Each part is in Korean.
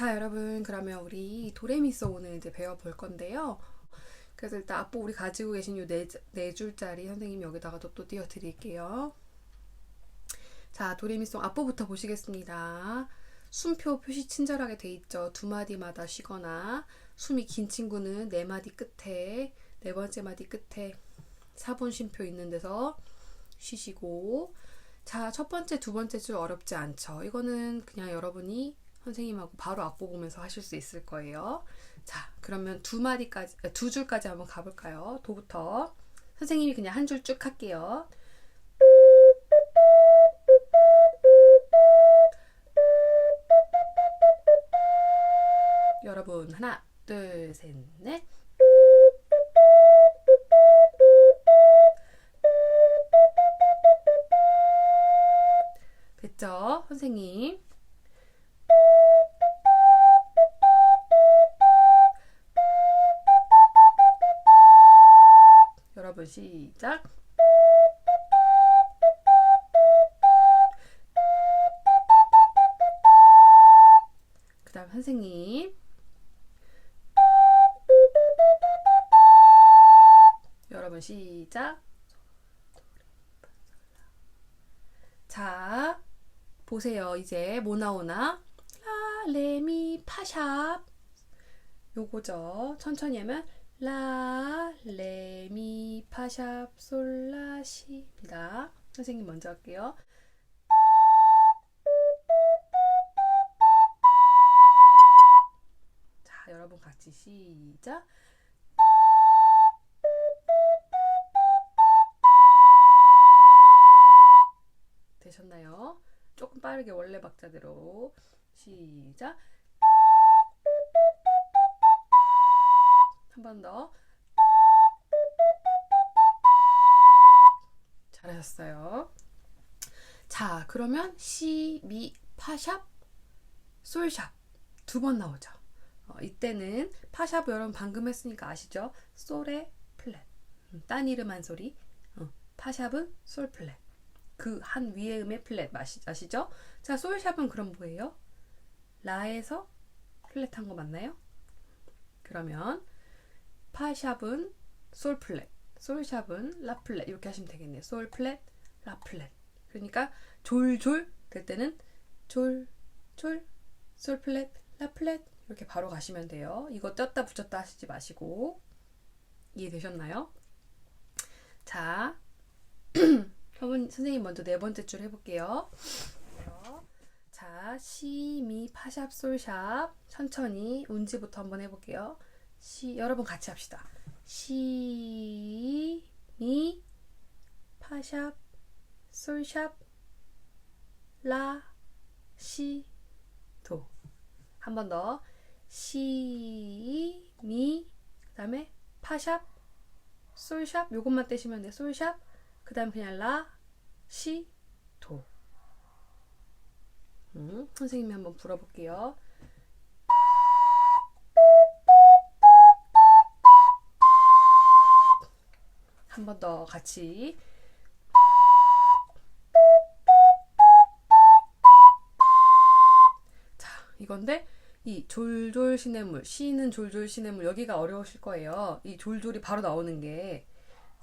자, 여러분, 그러면 우리 도레미소 오늘 이제 배워볼 건데요. 그래서 일단 앞부 우리 가지고 계신 요 네, 네 줄짜리 선생님이 여기다가 또 띄워 드릴게요. 자, 도레미송 앞부부터 보시겠습니다. 숨표 표시 친절하게 돼 있죠. 두 마디마다 쉬거나 숨이 긴 친구는 네 마디 끝에 네 번째 마디 끝에 사분 쉼표 있는 데서 쉬시고 자, 첫 번째, 두 번째 줄 어렵지 않죠. 이거는 그냥 여러분이 선생님하고 바로 악보 보면서 하실 수 있을 거예요. 자, 그러면 두 마디까지, 아, 두 줄까지 한번 가볼까요? 도부터. 선생님이 그냥 한 줄 쭉 할게요. 여러분, 하나, 둘, 셋, 넷. 됐죠? 선생님. 시작. 그 다음 선생님. 여러분 시작. 자, 보세요. 이제 뭐 나오나? 라, 레, 미, 파샵. 요거죠. 천천히 하면 라, 레, 미, 파 샵, 솔, 라, 시입니다. 선생님 먼저 할게요. 자, 여러분 같이 시작. 되셨나요? 조금 빠르게 원래 박자대로 시작. 한 번 더. 잘하셨어요. 자, 그러면 시, 미, 파샵, 솔샵 두 번 나오죠. 어, 이때는 파샵 여러분 방금 했으니까 아시죠? 솔에 플랫. 음, 딴 이름 한 소리. 어, 파샵은 솔 플랫. 그 한 위의 음의 플랫 아시, 아시죠? 자, 솔샵은 그럼 뭐예요? 라에서 플랫한 거 맞나요? 그러면 파샵은 솔 플랫, 솔샵은 라 플랫 이렇게 하시면 되겠네요. 솔 플랫, 라 플랫. 그러니까 졸졸 될 때는 졸, 졸, 솔 플랫, 라 플랫 이렇게 바로 가시면 돼요. 이거 떴다 붙였다 하시지 마시고 이해되셨나요? 자, 선생님 먼저 네 번째 줄 해볼게요. 자, 시, 미, 파샵, 솔샵 천천히 운지부터 한번 해볼게요. 시, 여러분 같이 합시다. 시, 미, 파샵, 솔샵, 라, 시, 도. 한 번 더. 시, 미, 그 다음에 파샵, 솔샵, 요것만 떼시면 돼. 솔샵, 그 다음 그냥 라, 시, 도. 음, 선생님이 한번 불어볼게요. 한 번 더 같이. 자, 이건데 이 졸졸 시냇물, 시는 졸졸 시냇물 여기가 어려우실 거예요. 이 졸졸이 바로 나오는 게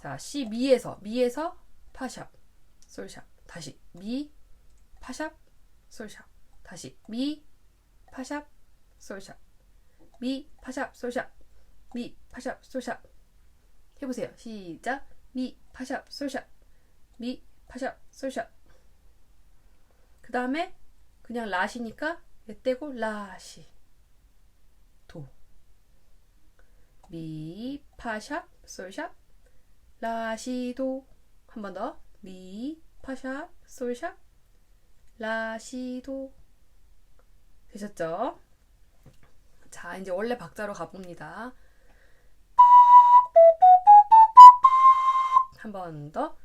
자, 시 미에서 미에서 파샵, 솔샵. 다시 미 파샵, 솔샵. 다시 미 파샵, 솔샵. 미 파샵, 솔샵. 미 파샵, 솔샵. 해보세요. 시작. 미 파샵, 솔샵. 미 파샵, 솔샵. 그 다음에 그냥 라시니까 얘 떼고 라시 도. 미 파샵, 솔샵. 라시도 한 번 더. 미 파샵, 솔샵. 라시도 되셨죠? 자, 이제 원래 박자로 가봅니다. 한 번 더.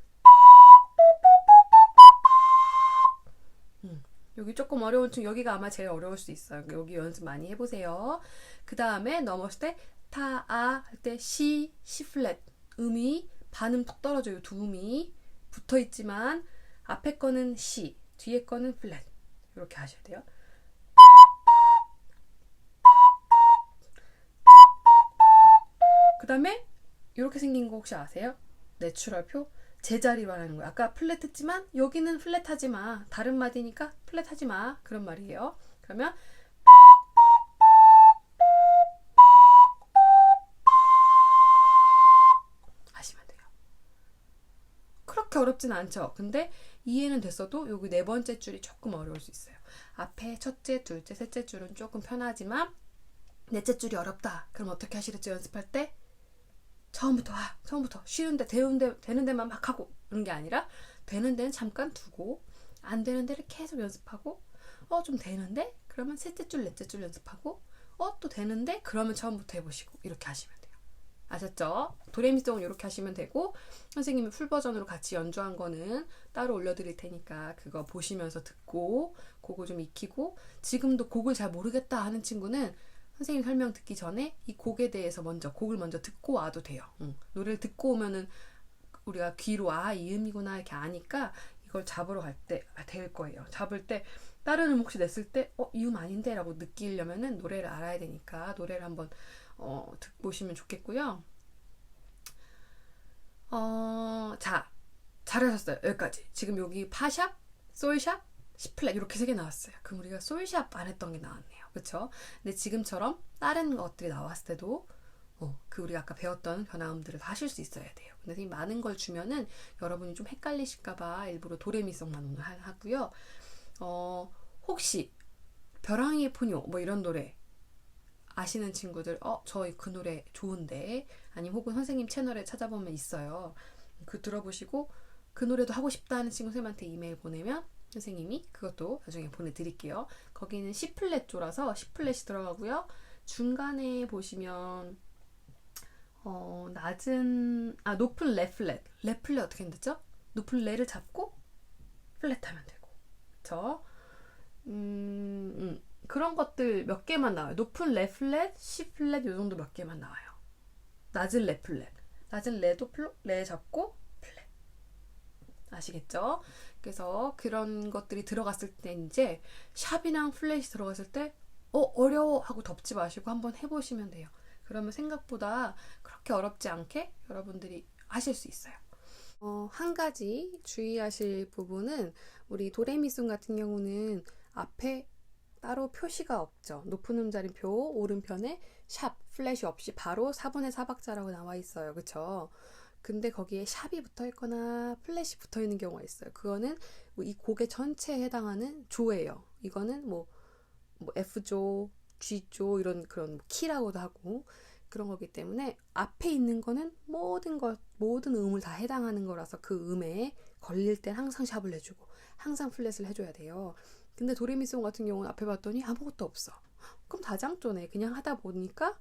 음, 여기 조금 어려운 중 여기가 아마 제일 어려울 수 있어요. 그러니까 여기 연습 많이 해보세요. 그 다음에 넘었을 때 타, 아 할 때 시, 시 플랫. 음이 반음 톡 떨어져요. 두 음이 붙어 있지만 앞에 거는 시, 뒤에 거는 플랫. 이렇게 하셔야 돼요. 그 다음에 이렇게 생긴 거 혹시 아세요? 내추럴표 제자리로 하는 거예요. 아까 플랫했지만 여기는 플랫하지 마. 다른 마디니까 플랫하지 마. 그런 말이에요. 그러면 하시면 돼요. 그렇게 어렵진 않죠. 근데 이해는 됐어도 여기 네 번째 줄이 조금 어려울 수 있어요. 앞에 첫째, 둘째, 셋째 줄은 조금 편하지만 넷째 줄이 어렵다. 그럼 어떻게 하시겠죠? 연습할 때 처음부터 아, 처음부터 쉬운데 되는데 되는 데만 막 하고 그런 게 아니라 되는 데는 잠깐 두고 안 되는 데를 계속 연습하고 어 좀 되는데 그러면 셋째 줄, 넷째 줄 연습하고 어 또 되는데 그러면 처음부터 해보시고 이렇게 하시면 돼요. 아셨죠? 도레미송은 이렇게 하시면 되고 선생님이 풀 버전으로 같이 연주한 거는 따로 올려드릴 테니까 그거 보시면서 듣고 그거 좀 익히고 지금도 곡을 잘 모르겠다 하는 친구는 선생님 설명 듣기 전에 이 곡에 대해서 먼저 곡을 먼저 듣고 와도 돼요. 응. 노래를 듣고 오면은 우리가 귀로 아 이 음이구나 이렇게 아니까 이걸 잡으러 갈 때 될 거예요. 잡을 때 다른 음 혹시 냈을 때 어 이 음 아닌데라고 느끼려면은 노래를 알아야 되니까 노래를 한번 어, 듣보시면 좋겠고요. 어, 자, 잘하셨어요. 여기까지. 지금 여기 파샵, 솔샵, 시플랫 이렇게 세 개 나왔어요. 그럼 우리가 솔샵 안 했던 게 나왔네요. 그렇죠? 근데 지금처럼 다른 것들이 나왔을 때도 어, 그 우리가 아까 배웠던 변화음들을 다 하실 수 있어야 돼요. 근데 선생님 많은 걸 주면은 여러분이 좀 헷갈리실까봐 일부러 도레미송만 오늘 하- 하고요. 어, 혹시 벼랑이의 포뇨 뭐 이런 노래 아시는 친구들 어저그 노래 좋은데 아니면 혹은 선생님 채널에 찾아보면 있어요. 그 들어보시고 그 노래도 하고 싶다 하는 친구 선생님한테 이메일 보내면 선생님이 그것도 나중에 보내드릴게요. 거기는 C 플랫 조라서 C 플랫이 들어가고요. 중간에 보시면 어 낮은 아 높은 레 플랫 레 플랫 어떻게 된다죠? 높은 레를 잡고 플랫 하면 되고 그쵸? 음, 음. 그런 것들 몇 개만 나와요. 높은 레 플랫, C 플랫 요 정도 몇 개만 나와요. 낮은 레 플랫. 낮은 레도 플, 레 잡고. 아시겠죠? 그래서 그런 것들이 들어갔을 때 이제 샵이랑 플랫이 들어갔을 때 어, 어려워 하고 덮지 마시고 한번 해보시면 돼요. 그러면 생각보다 그렇게 어렵지 않게 여러분들이 하실 수 있어요. 어, 한 가지 주의하실 부분은 우리 도레미송 같은 경우는 앞에 따로 표시가 없죠. 높은 음자리표 오른편에 샵, 플래시 없이 바로 4분의 4박자라고 나와 있어요. 그쵸? 근데 거기에 샵이 붙어 있거나 플래시 붙어 있는 경우가 있어요. 그거는 뭐 이 곡의 전체에 해당하는 조예요. 이거는 뭐, 뭐 F조, G조 이런 그런 키라고도 하고 그런 거기 때문에 앞에 있는 거는 모든 것 모든 음을 다 해당하는 거라서 그 음에 걸릴 땐 항상 샵을 해주고 항상 플랫을 해줘야 돼요. 근데 도레미송 같은 경우는 앞에 봤더니 아무것도 없어. 그럼 다장조네. 그냥 하다 보니까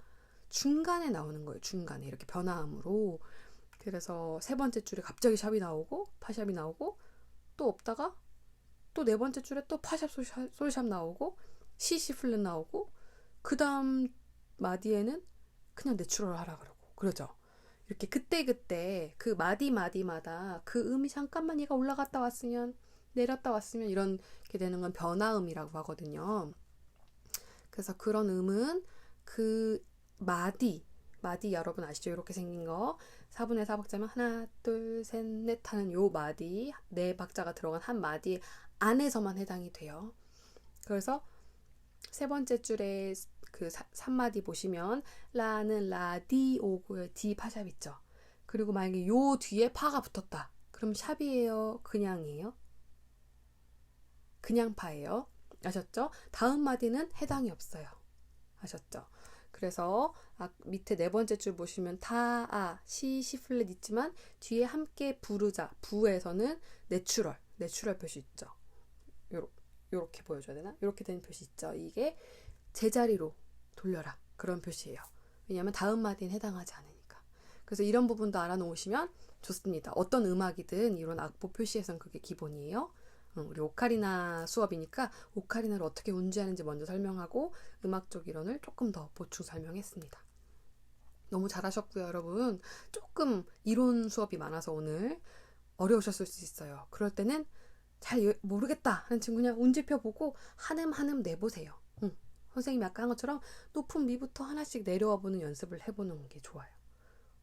중간에 나오는 거예요. 중간에 이렇게 변화음으로. 그래서 세 번째 줄에 갑자기 샵이 나오고 파샵이 나오고 또 없다가 또 네 번째 줄에 또 파샵 솔샵, 솔샵 나오고 시시 플랫 나오고 그 다음 마디에는 그냥 내추럴 하라 그러고 그러죠. 이렇게 그때그때 그 마디 마디마다 그 음이 잠깐만 얘가 올라갔다 왔으면 내렸다 왔으면 이렇게 되는 건 변화음이라고 하거든요. 그래서 그런 음은 그 마디 마디 여러분 아시죠? 이렇게 생긴 거 4분의 4박자면 하나 둘 셋 넷 하는 요 마디 네 박자가 들어간 한 마디 안에서만 해당이 돼요. 그래서 세 번째 줄에 그 3마디 보시면 라는 라디 오고요. 디 파샵 있죠. 그리고 만약에 요 뒤에 파가 붙었다. 그럼 샵이에요? 그냥이에요? 그냥 파예요. 아셨죠? 다음 마디는 해당이 없어요. 아셨죠? 그래서 아, 밑에 네 번째 줄 보시면 다, 아, 시, 시 플랫 있지만 뒤에 함께 부르자, 부에서는 내추럴, 내추럴 표시 있죠. 요렇게 보여줘야 되나? 요렇게 된 표시 있죠. 이게 제자리로 돌려라. 그런 표시예요. 왜냐하면 다음 마디는 해당하지 않으니까. 그래서 이런 부분도 알아놓으시면 좋습니다. 어떤 음악이든 이런 악보 표시에선 그게 기본이에요. 음, 우리 오카리나 수업이니까 오카리나를 어떻게 운지하는지 먼저 설명하고 음악적 이론을 조금 더 보충 설명했습니다. 너무 잘하셨고요, 여러분. 조금 이론 수업이 많아서 오늘 어려우셨을 수 있어요. 그럴 때는 잘 예- 모르겠다 하는 친구 그냥 운지표 보고 한음 한음 내보세요. 응. 선생님이 아까 한 것처럼 높은 미부터 하나씩 내려와 보는 연습을 해보는 게 좋아요.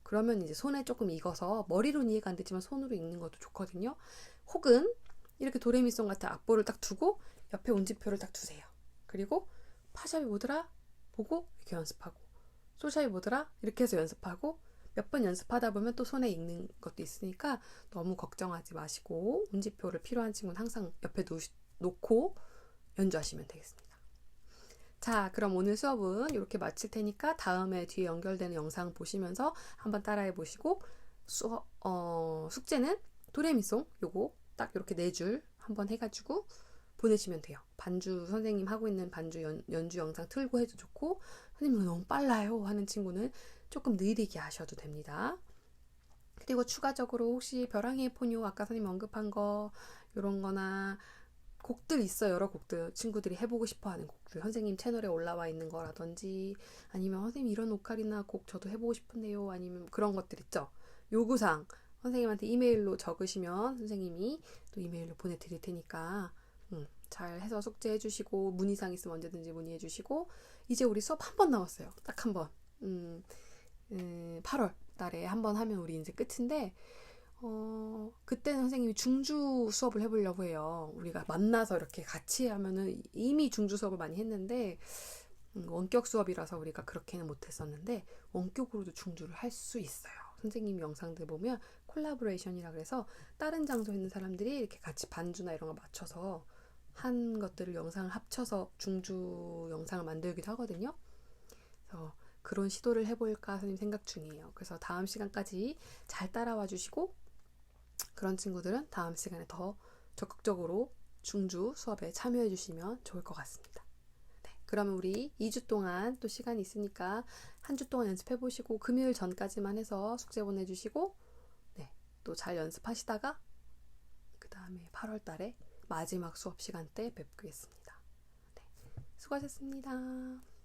그러면 이제 손에 조금 익어서 머리로는 이해가 안 되지만 손으로 읽는 것도 좋거든요. 혹은 이렇게 도레미송 같은 악보를 딱 두고 옆에 운지표를 딱 두세요. 그리고 파샵이 뭐더라? 보고 이렇게 연습하고 솔샵이 뭐더라? 이렇게 해서 연습하고 몇 번 연습하다 보면 또 손에 익는 것도 있으니까 너무 걱정하지 마시고 운지표를 필요한 친구는 항상 옆에 놓, 놓고 연주하시면 되겠습니다. 자, 그럼 오늘 수업은 이렇게 마칠 테니까 다음에 뒤에 연결되는 영상 보시면서 한번 따라해 보시고 어, 숙제는 도레미송 요거 딱 이렇게 네 줄 한번 해가지고 보내시면 돼요. 반주 선생님 하고 있는 반주 연, 연주 영상 틀고 해도 좋고 선생님 너무 빨라요 하는 친구는 조금 느리게 하셔도 됩니다. 그리고 추가적으로 혹시 벼랑이의 포뇨 아까 선생님 언급한 거 이런 거나 곡들 있어요. 여러 곡들 친구들이 해보고 싶어 하는 곡들 선생님 채널에 올라와 있는 거라든지 아니면 선생님 이런 오카리나 곡 저도 해보고 싶은데요. 아니면 그런 것들 있죠. 요구사항 선생님한테 이메일로 적으시면 선생님이 또 이메일로 보내드릴 테니까 음, 잘 해서 숙제해 주시고 문의사항 있으면 언제든지 문의해 주시고 이제 우리 수업 한 번 남았어요. 딱 한 번. 음, 음, 8월 달에 한 번 하면 우리 이제 끝인데 어, 그때는 선생님이 중주 수업을 해보려고 해요. 우리가 만나서 이렇게 같이 하면은 이미 중주 수업을 많이 했는데, 음, 원격 수업이라서 우리가 그렇게는 못했었는데, 원격으로도 중주를 할 수 있어요. 선생님 영상들 보면 콜라보레이션이라 그래서 다른 장소에 있는 사람들이 이렇게 같이 반주나 이런 거 맞춰서 한 것들을 영상을 합쳐서 중주 영상을 만들기도 하거든요. 그래서 그런 시도를 해볼까 선생님 생각 중이에요. 그래서 다음 시간까지 잘 따라와 주시고 그런 친구들은 다음 시간에 더 적극적으로 중주 수업에 참여해 주시면 좋을 것 같습니다. 네, 그러면 우리 2주 동안 또 시간이 있으니까 한 주 동안 연습해 보시고 금요일 전까지만 해서 숙제 보내주시고 네, 또 잘 연습하시다가 그 다음에 8월 달에 마지막 수업 시간 때 뵙겠습니다. 네, 수고하셨습니다.